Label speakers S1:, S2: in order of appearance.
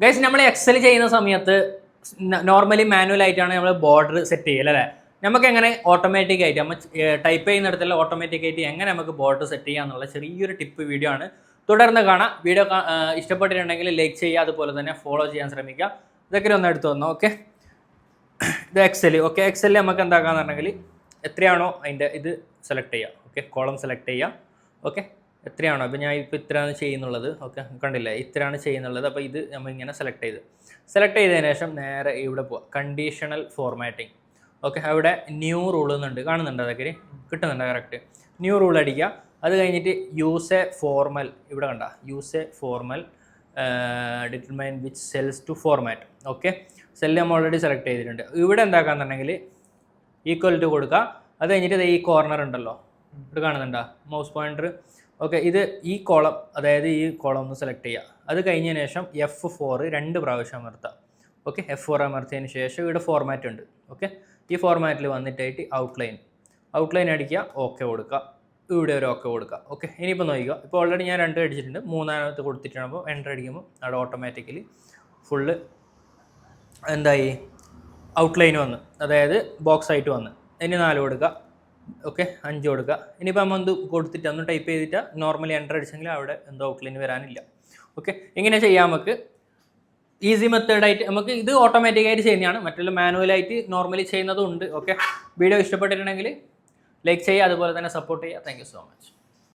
S1: Guys നമ്മൾ Excel ചെയ്യുന്ന സമയത്ത് നോർമലി മാനുവൽ ആയിട്ടാണ് നമ്മൾ ബോർഡർ സെറ്റ് ചെയ്യൽ അല്ലേ? നമുക്ക് എങ്ങനെ ഓട്ടോമാറ്റിക് ആയിട്ട് നമ്മൾ ടൈപ്പ് ചെയ്യുന്നിടത്തുള്ള ഓട്ടോമാറ്റിക് ആയിട്ട് എങ്ങനെ നമുക്ക് ബോർഡർ സെറ്റ് ചെയ്യുക എന്നുള്ള ചെറിയൊരു ടിപ്പ് വീഡിയോ ആണ്. തുടർന്ന് കാണാം. വീഡിയോ ഇഷ്ടപ്പെട്ടിട്ടുണ്ടെങ്കിൽ ലൈക്ക് ചെയ്യുക അതുപോലെ തന്നെ ഫോളോ ചെയ്യാൻ ശ്രമിക്കുക. ഇതൊക്കെ ഒന്ന് എടുത്തു തന്നു ഓക്കെ ഇത് എക്സൽ ഓക്കെ എക്സലിൽ നമുക്ക് എന്താക്കാന്ന് പറഞ്ഞെങ്കിൽ എത്രയാണോ അതിന്റെ ഇത് സെലക്ട് ചെയ്യുക ഓക്കെ കോളം സെലക്ട് ചെയ്യുക ഓക്കെ എത്രയാണോ? അപ്പോൾ ഞാൻ ഇപ്പോൾ ഇത്രയാണ് ചെയ്യുന്നുള്ളത്. ഓക്കെ? കണ്ടില്ലേ? ഇത്രയാണ് ചെയ്യുന്നുള്ളത്. അപ്പോൾ ഇത് നമ്മൾ ഇങ്ങനെ സെലക്ട് ചെയ്ത്. സെലക്ട് ചെയ്തതിന് ശേഷം നേരെ ഇവിടെ പോവാം. Conditional formatting okay? അവിടെ ന്യൂ റൂൾ എന്നുണ്ട്. കാണുന്നുണ്ട് അതൊക്കെ? കിട്ടുന്നുണ്ട്? കറക്റ്റ് ന്യൂ റൂൾ അടിക്കുക. അത് കഴിഞ്ഞിട്ട് യൂസ് എ ഫോർമൽ ഇവിടെ കണ്ട. Use a formula determine which cells to format okay? Cell നമ്മൾ ഓൾറെഡി സെലക്ട് ചെയ്തിട്ടുണ്ട്. ഇവിടെ എന്താക്കാന്നുണ്ടെങ്കിൽ ഈക്വൽ ടു കൊടുക്കുക. അത് കഴിഞ്ഞിട്ട് ഈ കോർണർ ഉണ്ടല്ലോ. ഇവിടെ കാണുന്നുണ്ടോ? മൗസ് പോയിന്റർ ഓക്കെ ഇത് ഈ കോളം അതായത് ഈ കോളം ഒന്ന് സെലക്ട് ചെയ്യുക അത് കഴിഞ്ഞതിന് ശേഷം എഫ് ഫോർ രണ്ട് പ്രാവശ്യം അമർത്താം. ഓക്കെ എഫ് ഫോർ അമർത്തിയതിന് ശേഷം ഇവിടെ ഫോർമാറ്റ് ഉണ്ട്. ഓക്കെ ഈ ഫോർമാറ്റിൽ വന്നിട്ടായിട്ട് ഔട്ട്ലൈൻ ഔട്ട്ലൈൻ അടിക്കുക ഓക്കെ കൊടുക്കുക. ഇവിടെ ഒരു ഓക്കെ കൊടുക്കുക. ഓക്കെ ഇനിയിപ്പോൾ നോക്കുക ഇപ്പോൾ ഓൾറെഡി ഞാൻ രണ്ട് അടിച്ചിട്ടുണ്ട്. മൂന്നാമത്തെ കൊടുത്തിട്ടാകുമ്പോൾ എന്റർ അടിക്കുമ്പോൾ അവിടെ ഓട്ടോമാറ്റിക്കലി ഫുള്ള് എന്തായി? ഔട്ട്ലൈൻ വന്ന്. അതായത് ബോക്സ് ആയിട്ട് വന്ന്. ഇനി നാല് കൊടുക്കുക. ഓക്കെ അഞ്ച് കൊടുക്കുക. ഇനിയിപ്പോൾ നമ്മൾ ഒന്ന് കൊടുത്തിട്ട് ഒന്ന് ടൈപ്പ് ചെയ്തിട്ട് നോർമലി എന്റർ അടിച്ചെങ്കിൽ അവിടെ എന്തോ ഔട്ട്ലൈൻ വരാനില്ല. ഓക്കെ ഇങ്ങനെ ചെയ്യാം നമുക്ക്. ഈസി മെത്തേഡായിട്ട് നമുക്ക് ഇത് ഓട്ടോമാറ്റിക്കായിട്ട് ചെയ്യുന്നതാണ്. മറ്റുള്ള മാനുവലായിട്ട് നോർമലി ചെയ്യുന്നതും ഉണ്ട്. ഓക്കെ വീഡിയോ ഇഷ്ടപ്പെട്ടിട്ടുണ്ടെങ്കിൽ ലൈക്ക് ചെയ്യുക അതുപോലെ തന്നെ സപ്പോർട്ട് ചെയ്യുക. Thank so much